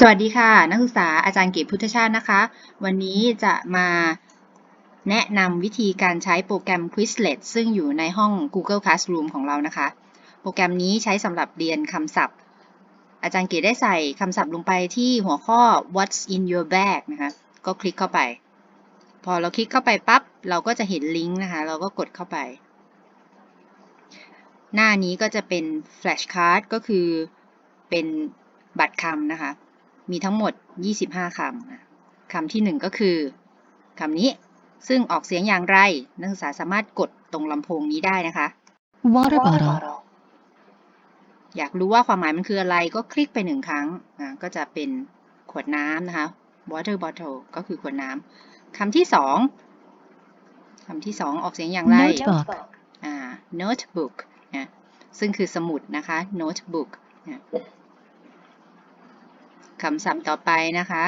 สวัสดีค่ะ นักศึกษาอาจารย์เกตพุทธชาตินะคะ วันนี้จะมาแนะนำวิธีการใช้โปรแกรม Quizlet ซึ่งอยู่ในห้อง Google Classroom ของเรานะคะ โปรแกรมนี้ใช้สำหรับเรียนคำศัพท์ อาจารย์เกตได้ใส่คำศัพท์ลงไปที่หัวข้อ What's in your bag นะคะ ก็คลิกเข้าไป พอเราคลิกเข้าไปปั๊บ เราก็จะเห็นลิงก์นะคะ เราก็กดเข้าไป หน้านี้ก็จะเป็น flashcard ก็คือเป็นบัตรคำนะคะ มีทั้งหมด 25คำนะคำที่ 1 ก็คือคำนี้ ซึ่งออกเสียงอย่างไร นักศึกษาสามารถกดตรงลำโพงนี้ได้นะคะ water bottle, อยากรู้ว่าความหมายมันคืออะไรก็คลิกไปหนึ่งครั้งนะก็จะเป็นขวดน้ำนะคะ water bottle ก็คือขวดน้ำคำที่สองคำที่สองออกเสียงอย่างไร notebook, อ่า notebook นะซึ่งคือสมุดนะคะ notebook นะ คำศัพท์ต่อไปนะคะ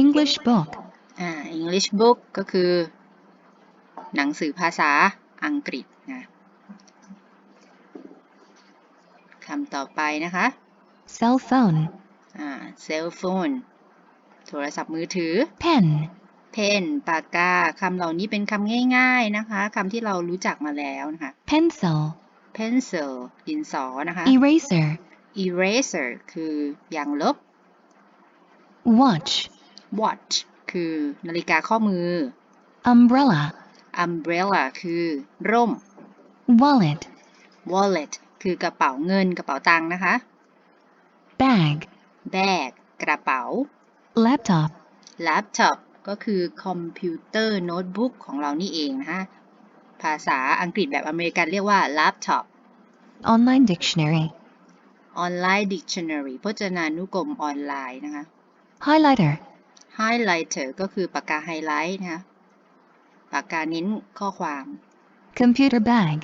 English book, อ่า English book ก็คือ หนังสือภาษาอังกฤษนะคำต่อไปนะคะ cell phone, อ่า cell phone โทรศัพท์มือถือ pen, เพนปากกา คำเหล่านี้เป็นคำง่าย ๆ นะคะ คำที่เรารู้จักมาแล้วนะคะ pencil, pencil ดินสอนะคะ eraser, eraser คือยางลบ watch, watch คือนาฬิกาข้อมือ umbrella, umbrella คือร่ม wallet, wallet คือกระเป๋าเงินกระเป๋าตังค์นะคะ bag, bag กระเป๋า laptop, laptop ก็คือคอมพิวเตอร์โน้ตบุ๊กของเรานี่เองนะคะภาษาอังกฤษแบบอเมริกันเรียกว่า laptop online dictionary, online dictionary พจนานุกรมออนไลน์นะคะ highlighter, highlighter ก็คือปากกาไฮไลท์นะคะปากกาเน้นข้อความ computer bag,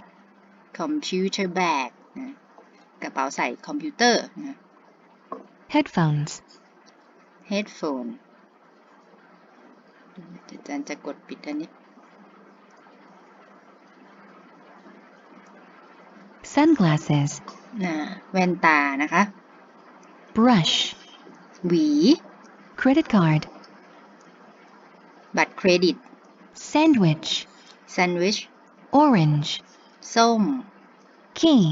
computer bag นะกระเป๋าใส่คอมพิวเตอร์นะ headphones, headphone อาจารย์จะกดปิดอันนี้ sunglasses, นะแว่นตานะคะ brush, หวี credit card, บัตรเครดิต sandwich, แซนด์วิช orange, ส้ม key,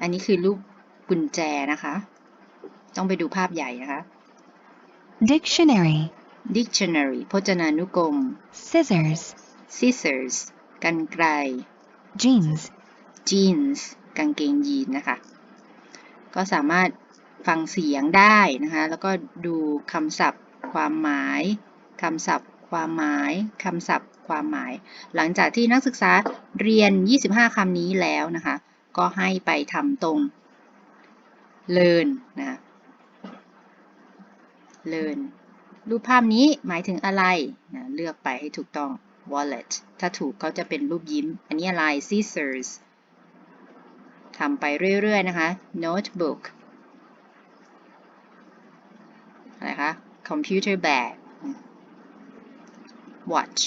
อันนี้คือรูปกุญแจนะคะ ต้องไปดูภาพใหญ่นะคะ dictionary, dictionary พจนานุกรม scissors, scissors กันไกร jeans, jeans กางเกงยีนนะคะ ก็สามารถฟังเสียงได้นะคะ แล้วก็ดูคำศัพท์ ความหมายคำศัพท์ ความหมายคำศัพท์ ความหมาย หลังจากที่นักศึกษาเรียน 25 คำนี้แล้วนะคะ ก็ให้ไปทำตรง learn นะคะ learn รูปภาพนี้หมายถึงอะไรนะเลือกไปให้ถูกต้อง wallet ถ้าถูกก็จะเป็นรูปยิ้ม อันนี้อะไร scissors ทำไปเรื่อย ๆ นะคะ notebook อะไรคะ computer bag watch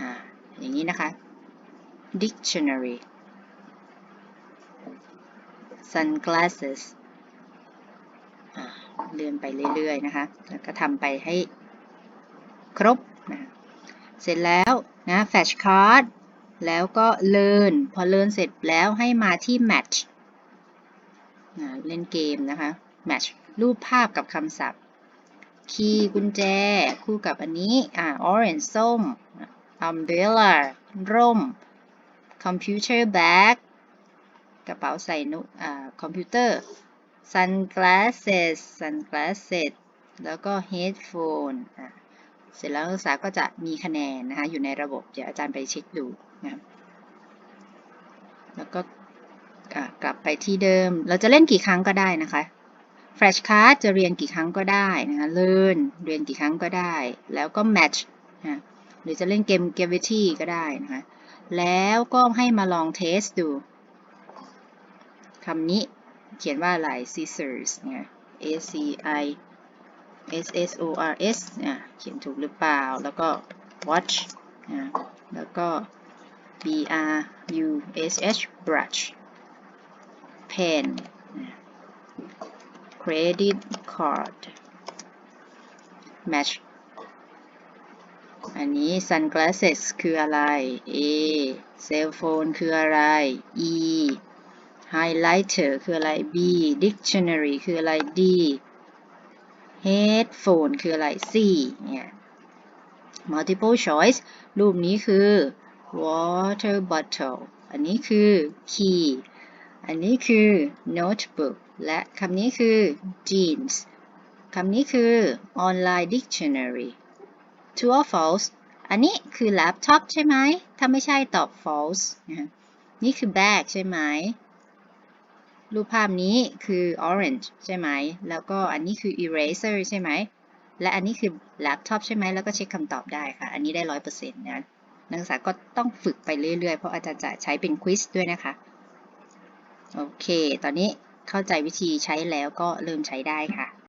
อ่าอย่างนี้นะคะ dictionary sunglasses เลื่อนไปเรื่อยๆนะคะ แล้วก็ทำไปให้ครบนะเสร็จแล้วนะ flash card แล้วก็ learn พอ learn เสร็จแล้วให้มาที่ match เล่นเกมนะคะ match รูปภาพกับคำศัพท์ คีย์กุญแจ คู่กับอันนี้ อ่า orange ส้ม umbrella ร่ม computer bag กระเป๋าใส่นุอ่าคอมพิวเตอร์ sunglasses sunglasses แล้วก็ headphone อะ เสร็จแล้วนักศึกษาก็จะมีคะแนนนะคะอยู่ในระบบ เดี๋ยวอาจารย์ไปเช็คดูนะแล้วก็กลับไปที่เดิม เราจะเล่นกี่ครั้งก็ได้นะคะ Flash card จะเรียนกี่ครั้งก็ได้นะคะ Learn เรียนกี่ครั้งก็ได้ แล้วก็ Match นะหรือจะเล่นเกม Gravity ก็ได้นะคะ แล้วก็ให้มาลองเทสดูคำนี้เขียนว่าอะไร scissors เนี่ย S C I S S O R S เนี่ยเขียนถูกหรือเปล่า แล้วก็ watch นะแล้วก็ B R U S H brush pen credit card match อันนี้ sunglasses คืออะไร A cell phone คืออะไร E highlighter คืออะไร B dictionary คืออะไร D headphone คืออะไร C เนี่ย multiple choice รูปนี้คือ water bottle อันนี้คือ key อันนี้คือ notebook และคำนี้คือ jeans คำนี้คือ online dictionary true or false อันนี้คือ laptop ใช่ไหม ถ้าไม่ใช่ตอบ false นะนี่คือ bag ใช่ไหม รูปภาพนี้คือ orange ใช่ไหม แล้วก็อันนี้คือ eraser ใช่ไหม และอันนี้คือ laptop ใช่ไหม แล้วก็เช็คคำตอบได้ค่ะ อันนี้ได้ร้อยเปอร์เซ็นต์นะ นักศึกษาก็ต้องฝึกไปเรื่อยๆ เพราะอาจารย์จะใช้เป็นควิสด้วยนะคะ โอเค ตอนนี้เข้าใจวิธีใช้แล้วก็เริ่มใช้ได้ค่ะ